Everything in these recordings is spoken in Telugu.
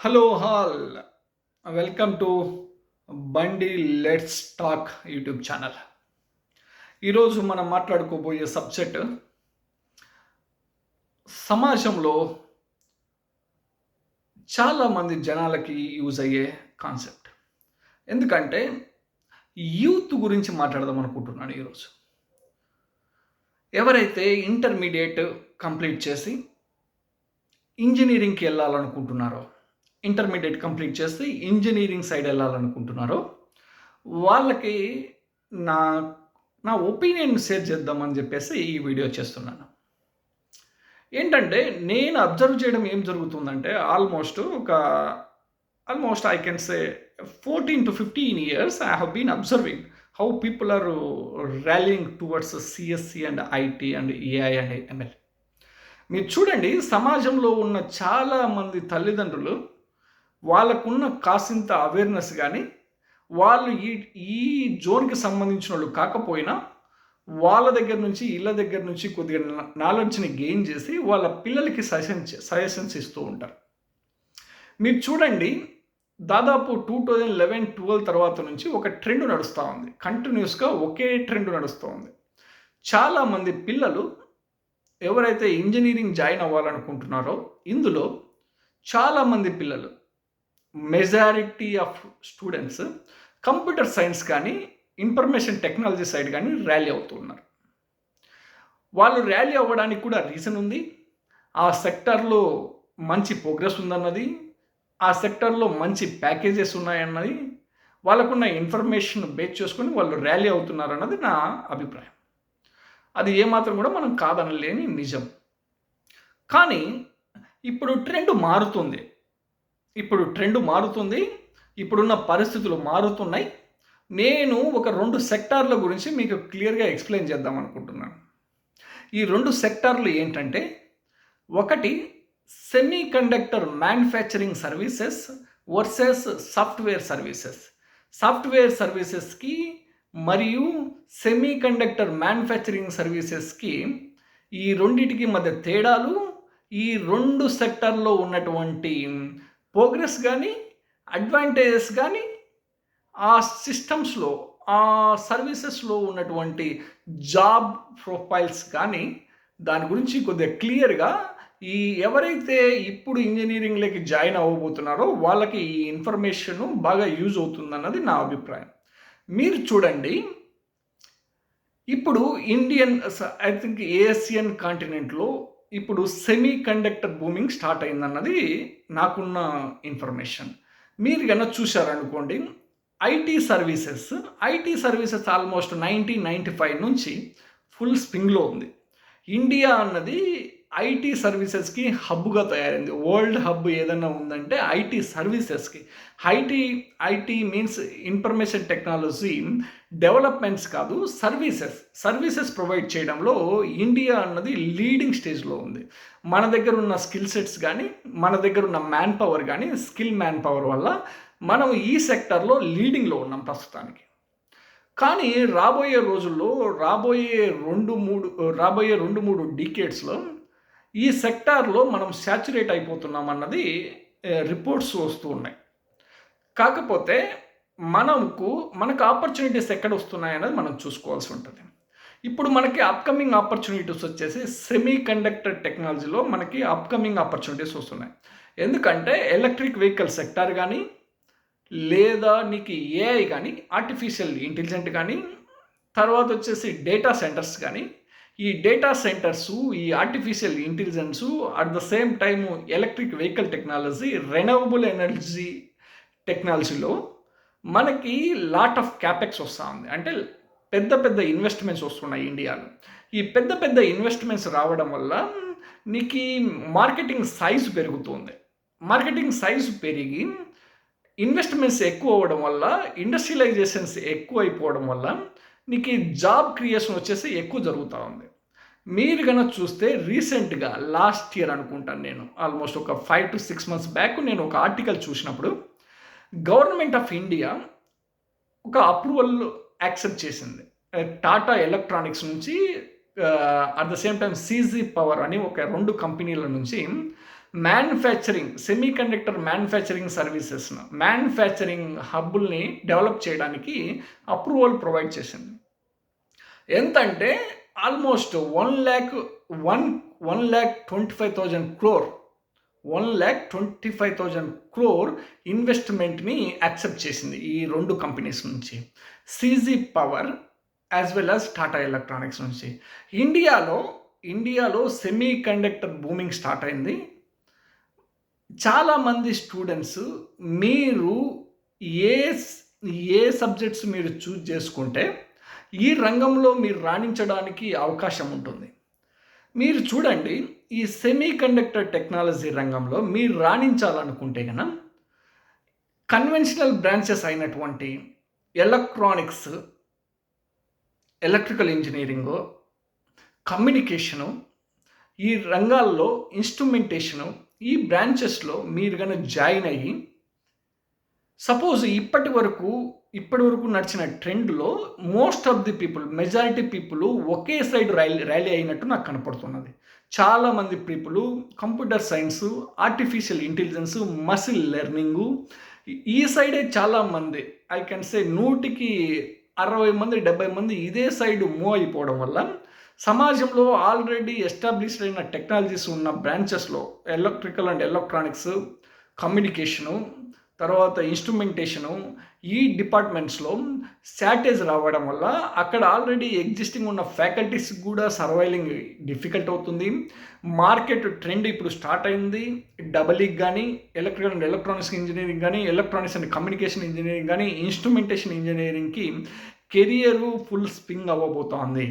Hello all welcome to Bandi let's talk YouTube channel ఈరోజు మనం మాట్లాడుకోబోయే సబ్జెక్ట్ సమాజంలో చాలామంది జనాలకి యూజ్ అయ్యే కాన్సెప్ట్ ఎందుకంటే యూత్ గురించి మాట్లాడదాం అనుకుంటున్నాను ఈరోజు ఎవరైతే ఇంటర్మీడియట్ కంప్లీట్ చేసి ఇంజనీరింగ్కి వెళ్ళాలనుకుంటున్నారో ఇంటర్మీడియట్ కంప్లీట్ చేసి ఇంజనీరింగ్ సైడ్ వెళ్ళాలనుకుంటున్నారో వాళ్ళకి నా నా ఒపీనియన్ షేర్ చేద్దామని చెప్పేసి ఈ వీడియో చేస్తున్నాను. ఏంటంటే నేను అబ్జర్వ్ చేయడం ఏం జరుగుతుందంటే ఆల్మోస్ట్ ఒక almost I can say fourteen to fifteen years I have been observing how people are rallying towards CSC and IT and AI and ML. మీరు చూడండి సమాజంలో ఉన్న చాలా మంది తల్లిదండ్రులు వాళ్ళకున్న కాసింత అవేర్నెస్ కానీ వాళ్ళు ఈ ఈ జోన్కి సంబంధించిన వాళ్ళు కాకపోయినా వాళ్ళ దగ్గర నుంచి ఇళ్ళ దగ్గర నుంచి కొద్దిగా నాలెడ్జ్ని గెయిన్ చేసి వాళ్ళ పిల్లలకి సజెషన్ సజెషన్స్ ఇస్తూ ఉంటారు. మీరు చూడండి దాదాపు టూ థౌజండ్ లెవెన్ ట్వెల్వ్ తర్వాత నుంచి ఒక ట్రెండ్ నడుస్తూ ఉంది. కంటిన్యూస్గా ఒకే ట్రెండ్ నడుస్తూ ఉంది. చాలామంది పిల్లలు ఎవరైతే ఇంజనీరింగ్ జాయిన్ అవ్వాలనుకుంటున్నారో ఇందులో చాలామంది పిల్లలు majority of students computer science కానీ ఇన్ఫర్మేషన్ టెక్నాలజీ సైడ్ కానీ ర్యాలీ అవుతున్నారు. వాళ్ళు ర్యాలీ అవ్వడానికి కూడా రీజన్ ఉంది. ఆ సెక్టర్లో మంచి ప్రోగ్రెస్ ఉందన్నది. ఆ సెక్టర్లో మంచి ప్యాకేజెస్ ఉన్నాయన్నది. వాళ్ళకున్న ఇన్ఫర్మేషన్ బేస్ చేసుకొని వాళ్ళు ర్యాలీ అవుతున్నారు అన్నది నా అభిప్రాయం. అది ఏమాత్రం కూడా మనం కాదనలేని నిజం. కానీ ఇప్పుడు ట్రెండ్ మారుతుంది. ఇప్పుడు ట్రెండ్ మారుతుంది. ఇప్పుడున్న పరిస్థితులు మారుతున్నాయి. నేను ఒక రెండు సెక్టార్ల గురించి మీకు క్లియర్గా ఎక్స్ప్లెయిన్ చేద్దాం అనుకుంటున్నాను. ఈ రెండు సెక్టార్లు ఏంటంటే ఒకటి semi conductor manufacturing services versus software services software సర్వీసెస్కి మరియు సెమీ కండక్టర్ మ్యానుఫ్యాక్చరింగ్ సర్వీసెస్కి ఈ రెండిటికి మధ్య తేడాలు ఈ రెండు సెక్టర్లో ఉన్నటువంటి ప్రోగ్రెస్ కానీ అడ్వాంటేజెస్ కానీ ఆ సిస్టమ్స్లో ఆ సర్వీసెస్లో ఉన్నటువంటి జాబ్ ప్రొఫైల్స్ కానీ దాని గురించి కొద్దిగా క్లియర్గా ఈ ఎవరైతే ఇప్పుడు ఇంజనీరింగ్లోకి జాయిన్ అవ్వబోతున్నారో వాళ్ళకి ఈ ఇన్ఫర్మేషన్ బాగా యూజ్ అవుతుందన్నది నా అభిప్రాయం. మీరు చూడండి ఇప్పుడు ఇండియన్ ఐ థింక్ ఏషియన్ కాంటినెంట్లో ఇప్పుడు సెమీ కండక్టర్ బూమింగ్ స్టార్ట్ అయిందన్నది నాకున్న ఇన్ఫర్మేషన్ మీరు కన్నా చూశారనుకోండి IT services IT services almost nineteen ninety five నుంచి ఫుల్ స్ప్రింగ్లో ఉంది. ఇండియా అన్నది ఐటీ సర్వీసెస్కి హబ్గా తయారైంది. వరల్డ్ హబ్ ఏదైనా ఉందంటే IT సర్వీసెస్కి. IT IT means information technology developments కాదు సర్వీసెస్. సర్వీసెస్ ప్రొవైడ్ చేయడంలో ఇండియా అన్నది లీడింగ్ స్టేజ్లో ఉంది. మన దగ్గర ఉన్న స్కిల్ సెట్స్ కానీ మన దగ్గర ఉన్న మ్యాన్ పవర్ కానీ స్కిల్ మ్యాన్ పవర్ వల్ల మనం ఈ సెక్టర్లో లీడింగ్లో ఉన్నాం ప్రస్తుతానికి. కానీ రాబోయే రోజుల్లో రాబోయే రెండు మూడు రాబోయే రెండు మూడు డికేట్స్లో ఈ సెక్టార్లో మనం శాచురేట్ అయిపోతున్నాం అన్నది రిపోర్ట్స్ వస్తూ ఉన్నాయి. కాకపోతే మనకు మనకు ఆపర్చునిటీస్ ఎక్కడ వస్తున్నాయి అనేది మనం చూసుకోవాల్సి ఉంటుంది. ఇప్పుడు మనకి అప్కమింగ్ ఆపర్చునిటీస్ వచ్చేసి సెమీ కండక్టర్ టెక్నాలజీలో మనకి అప్కమింగ్ ఆపర్చునిటీస్ వస్తున్నాయి. ఎందుకంటే ఎలక్ట్రిక్ వెహికల్ సెక్టార్ కానీ లేదా నీకు ఏఐ కానీ ఆర్టిఫిషియల్ ఇంటెలిజెంట్ కానీ తర్వాత వచ్చేసి డేటా సెంటర్స్ కానీ ఈ డేటా సెంటర్స్ ఈ artificial intelligence at the same time electric vehicle technology renewable energy టెక్నాలజీలో మనకి లాట్ ఆఫ్ క్యాపెక్స్ వస్తూ ఉంది అంటే పెద్ద పెద్ద ఇన్వెస్ట్మెంట్స్ వస్తున్నాయి ఇండియాలో. ఈ పెద్ద పెద్ద ఇన్వెస్ట్మెంట్స్ రావడం వల్ల నీకు మార్కెటింగ్ సైజు పెరుగుతుంది. మార్కెటింగ్ సైజు పెరిగి ఇన్వెస్ట్మెంట్స్ ఎక్కువ అవ్వడం వల్ల ఇండస్ట్రియలైజేషన్స్ ఎక్కువ అయిపోవడం వల్ల నీకు జాబ్ క్రియేషన్ వచ్చేసి ఎక్కువ జరుగుతూ ఉంది. మీరు కనుక చూస్తే రీసెంట్గా లాస్ట్ ఇయర్ అనుకుంటాను నేను ఆల్మోస్ట్ ఒక five to six months back నేను ఒక ఆర్టికల్ చూసినప్పుడు గవర్నమెంట్ ఆఫ్ ఇండియా ఒక అప్రూవల్ యాక్సెప్ట్ చేసింది. టాటా ఎలక్ట్రానిక్స్ నుంచి at the same time CG Power అని ఒక రెండు కంపెనీల నుంచి మ్యానుఫ్యాక్చరింగ్ సెమీ కండక్టర్ మ్యానుఫ్యాక్చరింగ్ సర్వీసెస్ను మ్యానుఫ్యాక్చరింగ్ హబ్బుల్ని డెవలప్ చేయడానికి అప్రూవల్ ప్రొవైడ్ చేసింది. ఎంతంటే almost one lakh one one lakh twenty five thousand crore one lakh twenty five thousand crore ఇన్వెస్ట్మెంట్ని accept చేసింది ఈ రెండు కంపెనీస్ నుంచి. CG Power as well as Tata Electronics నుంచి. ఇండియాలో ఇండియాలో సెమీ కండక్టర్ బూమింగ్ స్టార్ట్ అయింది. చాలామంది స్టూడెంట్స్ మీరు ఏ ఏ సబ్జెక్ట్స్ మీరు చూజ్ చేసుకుంటే ఈ రంగంలో మీరు రాణించడానికి అవకాశం ఉంటుంది. మీరు చూడండి ఈ సెమీ కండక్టర్ టెక్నాలజీ రంగంలో మీరు రాణించాలనుకుంటే కనుక కన్వెన్షనల్ బ్రాంచెస్ అయినటువంటి ఎలక్ట్రానిక్స్ ఎలక్ట్రికల్ ఇంజనీరింగు కమ్యూనికేషను ఈ రంగాల్లో ఇన్స్ట్రుమెంటేషను ఈ బ్రాంచెస్లో మీరు కనుక జాయిన్ అయ్యి సపోజ్ ఇప్పటి వరకు ఇప్పటి వరకు నడిచిన ట్రెండ్లో most of the people majority people okay side rally rally అయినట్టు నాకు కనపడుతున్నది. చాలామంది people computer science artificial intelligence machine learning ఈ సైడే చాలామంది ఐ కెన్ సే నూటికి అరవై మంది డెబ్బై మంది ఇదే సైడ్ మూవ్ అయిపోవడం వల్ల సమాజంలో ఆల్రెడీ ఎస్టాబ్లిష్డ్ అయిన టెక్నాలజీస్ ఉన్న బ్రాంచెస్లో ఎలక్ట్రికల్ అండ్ ఎలక్ట్రానిక్స్ కమ్యూనికేషను తర్వాత ఇన్స్ట్రుమెంటేషను ఈ డిపార్ట్మెంట్స్లో శాటేజ్ రావడం వల్ల అక్కడ ఆల్రెడీ ఎగ్జిస్టింగ్ ఉన్న ఫ్యాకల్టీస్ కూడా సర్వైలింగ్ డిఫికల్ట్ అవుతుంది. మార్కెట్ ట్రెండ్ ఇప్పుడు స్టార్ట్ అయింది. డబలిక్ కానీ ఎలక్ట్రికల్ అండ్ ఎలక్ట్రానిక్స్ ఇంజనీరింగ్ కానీ ఎలక్ట్రానిక్స్ అండ్ కమ్యూనికేషన్ ఇంజనీరింగ్ కానీ ఇన్స్ట్రుమెంటేషన్ ఇంజనీరింగ్కి కెరియరు ఫుల్ స్పింగ్ అవ్వబోతోంది.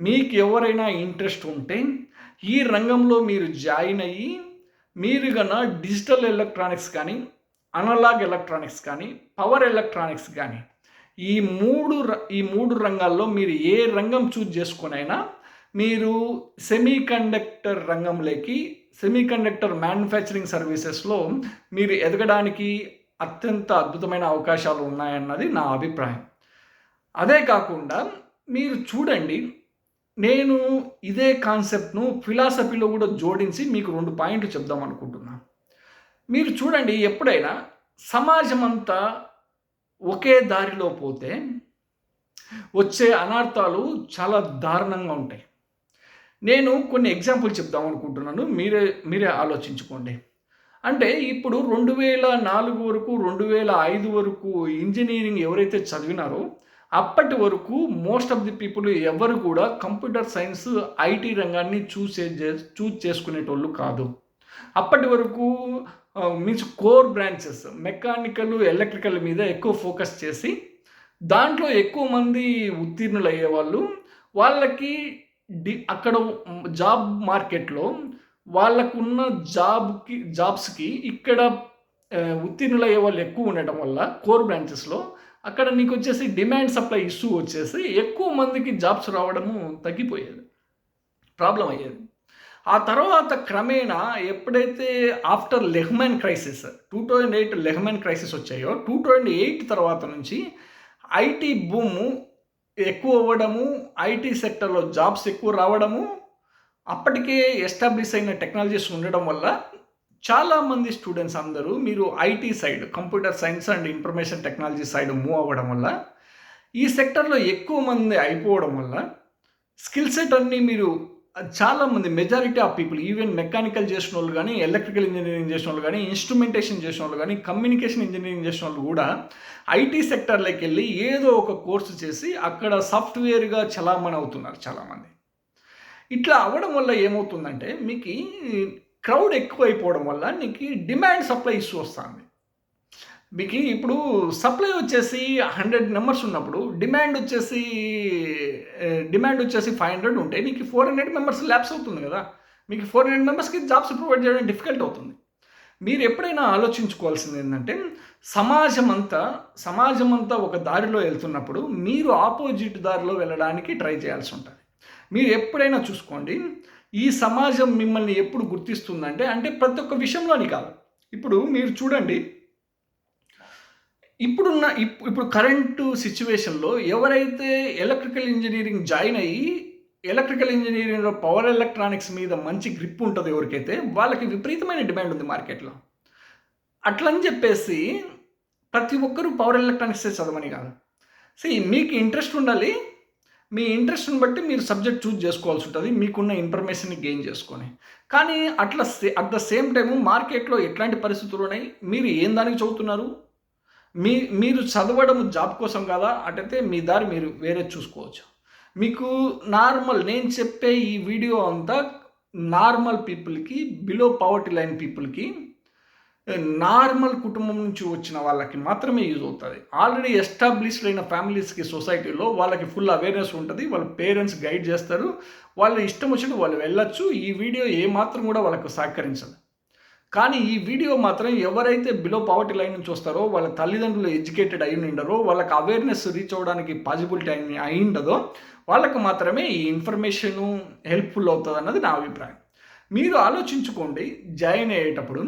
మీకు ఎవరైనా ఇంట్రెస్ట్ ఉంటే ఈ రంగంలో మీరు జాయిన్ అయ్యి మీరు కన్నా డిజిటల్ ఎలక్ట్రానిక్స్ కానీ అనలాగ్ ఎలక్ట్రానిక్స్ కానీ పవర్ ఎలక్ట్రానిక్స్ కానీ ఈ మూడు ఈ మూడు రంగాల్లో మీరు ఏ రంగం చూజ్ చేసుకునైనా మీరు సెమీ కండక్టర్ రంగంలోకి సెమీ కండక్టర్ మ్యానుఫ్యాక్చరింగ్ సర్వీసెస్లో మీరు ఎదగడానికి అత్యంత అద్భుతమైన అవకాశాలు ఉన్నాయన్నది నా అభిప్రాయం. అదే కాకుండా మీరు చూడండి నేను ఇదే కాన్సెప్ట్ను ఫిలాసఫీలో కూడా జోడించి మీకు రెండు పాయింట్లు చెప్దాం అనుకుంటున్నాను. మీరు చూడండి ఎప్పుడైనా సమాజం అంతా ఒకే దారిలో పోతే వచ్చే అనార్థాలు చాలా దారుణంగా ఉంటాయి. నేను కొన్ని ఎగ్జాంపుల్ చెప్దాం అనుకుంటున్నాను. మీరే మీరే ఆలోచించుకోండి. అంటే ఇప్పుడు రెండు వేల నాలుగు వరకు రెండు వేల ఐదు వరకు ఇంజనీరింగ్ ఎవరైతే చదివినారో అప్పటి వరకు మోస్ట్ ఆఫ్ ది పీపుల్ ఎవరు కూడా కంప్యూటర్ సైన్స్ ఐటీ రంగాన్ని చూస్ చూజ్ చేసుకునేటోళ్ళు కాదు. అప్పటి వరకు means core branches mechanical electrical మీద ఎక్కువ ఫోకస్ చేసి దాంట్లో ఎక్కువ మంది ఉత్తీర్ణులు అయ్యేవాళ్ళు వాళ్ళకి డి అక్కడ జాబ్ మార్కెట్లో వాళ్ళకున్న జాబ్కి జాబ్స్కి ఇక్కడ ఉత్తీర్ణులు అయ్యే వాళ్ళు ఎక్కువ ఉండటం వల్ల కోర్ బ్రాంచెస్లో అక్కడ నీకు వచ్చేసి డిమాండ్ సప్లై ఇష్యూ వచ్చేసి ఎక్కువ మందికి జాబ్స్ రావడము తగ్గిపోయేది. ప్రాబ్లం అయ్యేది. ఆ తర్వాత క్రమేణా ఎప్పుడైతే after Lehman crisis two thousand eight Lehman crisis వచ్చాయో టూ థౌజండ్ ఎయిట్ తర్వాత నుంచి ఐటీ బూమ్ ఎక్కువ అవ్వడము ఐటీ సెక్టర్లో జాబ్స్ ఎక్కువ రావడము అప్పటికే ఎస్టాబ్లిష్ అయిన టెక్నాలజీస్ ఉండడం వల్ల చాలామంది స్టూడెంట్స్ అందరూ మీరు IT side computer science and information technology side move అవ్వడం వల్ల ఈ సెక్టర్లో ఎక్కువ మంది అయిపోవడం వల్ల స్కిల్ సెట్ అన్నీ మీరు చాలామంది majority of people even mechanical చేసిన వాళ్ళు కానీ ఎలక్ట్రికల్ ఇంజనీరింగ్ చేసిన వాళ్ళు కానీ ఇన్స్ట్రుమెంటేషన్ చేసిన వాళ్ళు కానీ కమ్యూనికేషన్ ఇంజనీరింగ్ చేసిన వాళ్ళు కూడా ఐటీ సెక్టర్లోకి వెళ్ళి ఏదో ఒక కోర్సు చేసి అక్కడ సాఫ్ట్వేర్గా చలామణి అవుతున్నారు చాలామంది. ఇట్లా అవ్వడం వల్ల ఏమవుతుందంటే మీకు క్రౌడ్ ఎక్కువైపోవడం వల్ల నీకు డిమాండ్ సప్లై ఇష్యూ వస్తుంది. మీకు ఇప్పుడు సప్లై వచ్చేసి హండ్రెడ్ మెంబర్స్ ఉన్నప్పుడు డిమాండ్ వచ్చేసి డిమాండ్ వచ్చేసి ఫైవ్ హండ్రెడ్ ఉంటే మీకు ఫోర్ హండ్రెడ్ మెంబర్స్ ల్యాబ్స్ అవుతుంది కదా. మీకు ఫోర్ హండ్రెడ్ మెంబర్స్కి జాబ్స్ ప్రొవైడ్ చేయడం డిఫికల్ట్ అవుతుంది. మీరు ఎప్పుడైనా ఆలోచించుకోవాల్సింది ఏంటంటే సమాజం అంతా సమాజం అంతా ఒక దారిలో వెళ్తున్నప్పుడు మీరు ఆపోజిట్ దారిలో వెళ్ళడానికి ట్రై చేయాల్సి ఉంటుంది. మీరు ఎప్పుడైనా చూసుకోండి ఈ సమాజం మిమ్మల్ని ఎప్పుడు గుర్తిస్తుందంటే అంటే ప్రతి ఒక్క విషయంలోని కాదు. ఇప్పుడు మీరు చూడండి ఇప్పుడున్న ఇప్పుడు కరెంటు సిచ్యువేషన్లో ఎవరైతే ఎలక్ట్రికల్ ఇంజనీరింగ్ జాయిన్ అయ్యి ఎలక్ట్రికల్ ఇంజనీరింగ్లో పవర్ ఎలక్ట్రానిక్స్ మీద మంచి గ్రిప్ ఉంటుంది ఎవరికైతే వాళ్ళకి విపరీతమైన డిమాండ్ ఉంది మార్కెట్లో. అట్లని చెప్పేసి ప్రతి ఒక్కరూ పవర్ ఎలక్ట్రానిక్స్ చదవని కాదు. సో మీకు ఇంట్రెస్ట్ ఉండాలి మీ ఇంట్రెస్ట్ని బట్టి మీరు సబ్జెక్ట్ చూజ్ చేసుకోవాల్సి ఉంటుంది మీకున్న ఇన్ఫర్మేషన్ని గెయిన్ చేసుకొని. కానీ అట్లా అట్ ద సేమ్ టైము మార్కెట్లో ఎట్లాంటి పరిస్థితులు ఉన్నాయి మీరు ఏం దానికి చదువుతున్నారు మీ మీరు చదవడం జాబ్ కోసం కదా? అటైతే మీ దారి మీరు వేరే చూసుకోవచ్చు. మీకు నార్మల్ నేను చెప్పే ఈ వీడియో అంతా నార్మల్ పీపుల్కి బిలో పవర్టీ లైన్ పీపుల్కి నార్మల్ కుటుంబం నుంచి వచ్చిన వాళ్ళకి మాత్రమే యూజ్ అవుతుంది. ఆల్రెడీ ఎస్టాబ్లిష్డ్ అయిన ఫ్యామిలీస్కి సొసైటీలో వాళ్ళకి ఫుల్ అవేర్నెస్ ఉంటుంది. వాళ్ళ పేరెంట్స్ గైడ్ చేస్తారు. వాళ్ళు ఇష్టం వచ్చినట్టు వాళ్ళు వెళ్ళొచ్చు. ఈ వీడియో ఏమాత్రం కూడా వాళ్ళకు సహకరించదు. కానీ ఈ వీడియో మాత్రం ఎవరైతే బిలో పవర్టీ లైన్ నుంచి వస్తారో వాళ్ళ తల్లిదండ్రులు ఎడ్యుకేటెడ్ అయి ఉండరో వాళ్ళకి అవేర్నెస్ రీచ్ అవ్వడానికి పాసిబిలిటీ అయి ఉండదో వాళ్ళకు మాత్రమే ఈ ఇన్ఫర్మేషను హెల్ప్ఫుల్ అవుతుంది అన్నది నా అభిప్రాయం. మీరు ఆలోచించుకోండి జాయిన్ అయ్యేటప్పుడు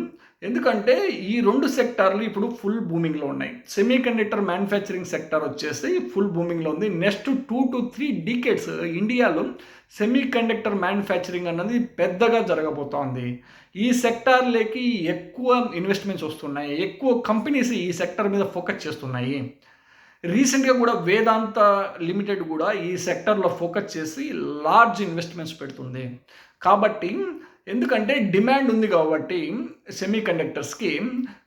ఎందుకంటే ఈ రెండు సెక్టార్లు ఇప్పుడు ఫుల్ బూమింగ్లో ఉన్నాయి. సెమీ కండక్టర్ మ్యానుఫ్యాక్చరింగ్ సెక్టార్ వచ్చేసి ఫుల్ బూమింగ్లో ఉంది. Next two to three decades ఇండియాలో సెమీ కండక్టర్ మ్యానుఫ్యాక్చరింగ్ అన్నది పెద్దగా జరగబోతోంది. ఈ సెక్టార్లకి ఎక్కువ ఇన్వెస్ట్మెంట్స్ వస్తున్నాయి. ఎక్కువ కంపెనీస్ ఈ సెక్టర్ మీద ఫోకస్ చేస్తున్నాయి. రీసెంట్గా కూడా వేదాంత లిమిటెడ్ కూడా ఈ సెక్టర్లో ఫోకస్ చేసి లార్జ్ ఇన్వెస్ట్మెంట్స్ పెడుతుంది. కాబట్టి ఎందుకంటే డిమాండ్ ఉంది కాబట్టి సెమీ కండక్టర్స్కి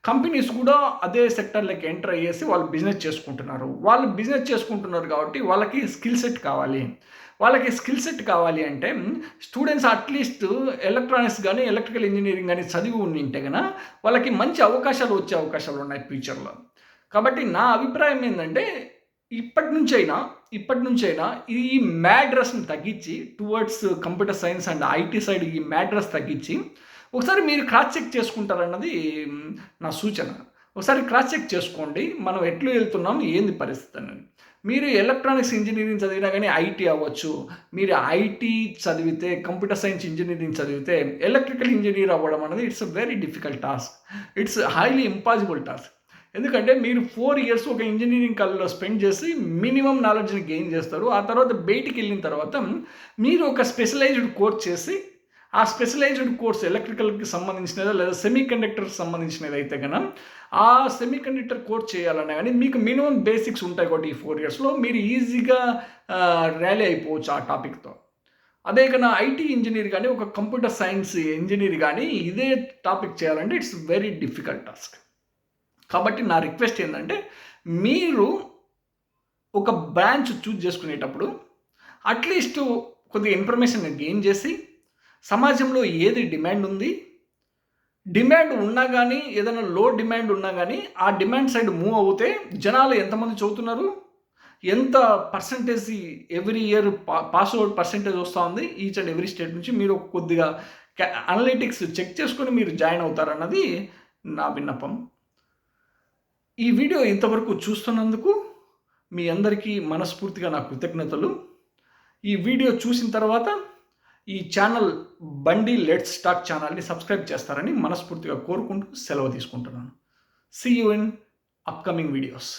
కంపెనీస్ కూడా అదే సెక్టర్లోకి ఎంటర్ అయ్యేసి వాళ్ళు బిజినెస్ చేసుకుంటున్నారు. వాళ్ళు బిజినెస్ చేసుకుంటున్నారు కాబట్టి వాళ్ళకి స్కిల్ సెట్ కావాలి. వాళ్ళకి స్కిల్ సెట్ కావాలి అంటే స్టూడెంట్స్ అట్లీస్ట్ ఎలక్ట్రానిక్స్ కానీ ఎలక్ట్రికల్ ఇంజనీరింగ్ కానీ చదివి ఉండింటే కనుక వాళ్ళకి మంచి అవకాశాలు వచ్చే అవకాశాలు ఉన్నాయి ఫ్యూచర్లో. కాబట్టి నా అభిప్రాయం ఏంటంటే ఇప్పటి నుంచైనా ఇప్పటి నుంచైనా ఈ మ్యాడ్రస్ని తగ్గించి towards computer science and IT side ఈ మ్యాడ్రస్ తగ్గించి ఒకసారి మీరు క్రాస్ చెక్ చేసుకుంటారన్నది నా సూచన. ఒకసారి క్రాస్ చెక్ చేసుకోండి. మనం ఎట్లు వెళ్తున్నాం ఏంది పరిస్థితి అన్నది మీరు ఎలక్ట్రానిక్స్ ఇంజనీరింగ్ చదివినా కానీ ఐటీ అవ్వచ్చు. మీరు ఐటీ చదివితే కంప్యూటర్ సైన్స్ ఇంజనీరింగ్ చదివితే ఎలక్ట్రికల్ ఇంజనీర్ అవ్వడం అనేది it's a very difficult task it's highly impossible task ఎందుకంటే మీరు ఫోర్ ఇయర్స్ ఒక ఇంజనీరింగ్ కాలేజ్లో స్పెండ్ చేసి మినిమం నాలెడ్జ్ని గెయిన్ చేస్తారు. ఆ తర్వాత బయటికి వెళ్ళిన తర్వాత మీరు ఒక స్పెషలైజ్డ్ కోర్స్ చేసి ఆ స్పెషలైజ్డ్ కోర్స్ ఎలక్ట్రికల్కి సంబంధించినదో లేదా సెమీ కండక్టర్కి సంబంధించినది అయితే కనుక ఆ సెమీ కండక్టర్ కోర్స్ చేయాలన్నా కానీ మీకు మినిమం బేసిక్స్ ఉంటాయి కాబట్టి ఈ ఫోర్ ఇయర్స్లో మీరు ఈజీగా ర్యాలీ అయిపోవచ్చు ఆ టాపిక్తో. అదే కన్నా ఐటీ ఇంజనీర్ కానీ ఒక కంప్యూటర్ సైన్స్ ఇంజనీర్ కానీ ఇదే టాపిక్ చేయాలంటే ఇట్స్ వెరీ డిఫికల్ట్ టాస్క్. కాబట్టి నా రిక్వెస్ట్ ఏంటంటే మీరు ఒక బ్రాంచ్ చూజ్ చేసుకునేటప్పుడు అట్లీస్ట్ కొద్దిగా ఇన్ఫర్మేషన్ గెయిన్ చేసి సమాజంలో ఏది డిమాండ్ ఉంది డిమాండ్ ఉన్నా కానీ ఏదైనా లో డిమాండ్ ఉన్నా కానీ ఆ డిమాండ్ సైడ్ మూవ్ అవుతే జనాలు ఎంతమంది చదువుతున్నారు ఎంత percentage every year pass out percentage వస్తూ ఉంది ఈచ్ అండ్ ఎవ్రీ స్టేట్ నుంచి మీరు కొద్దిగా అనలిటిక్స్ చెక్ చేసుకొని మీరు జాయిన్ అవుతారన్నది నా విన్నపం. ఈ వీడియో ఇంతవరకు చూస్తున్నందుకు మీ అందరికీ మనస్ఫూర్తిగా నా కృతజ్ఞతలు. ఈ వీడియో చూసిన తర్వాత ఈ ఛానల్ బండి లెట్స్ స్టాక్ ఛానల్ని సబ్స్క్రైబ్ చేస్తారని మనస్ఫూర్తిగా కోరుకుంటూ సెలవు తీసుకుంటున్నాను. See you in upcoming videos